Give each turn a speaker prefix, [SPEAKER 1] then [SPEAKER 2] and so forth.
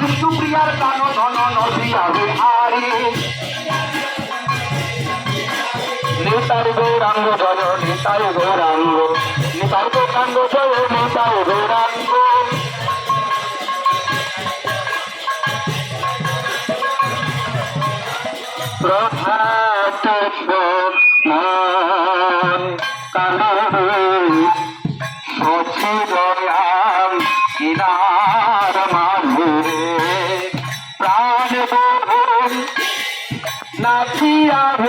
[SPEAKER 1] বিষ্ণুপ্রিয়ার কান ধন নদিয়া বিহারে নেতার গৌরাঙ্গ, জয় নেতার গৌরাঙ্গ নেতার গৌরাঙ্গ, জয় নেতার গৌরাঙ্গ। প্রভাত পথে দয়াল কিনার মাধুরে প্রাণ নাচিয়া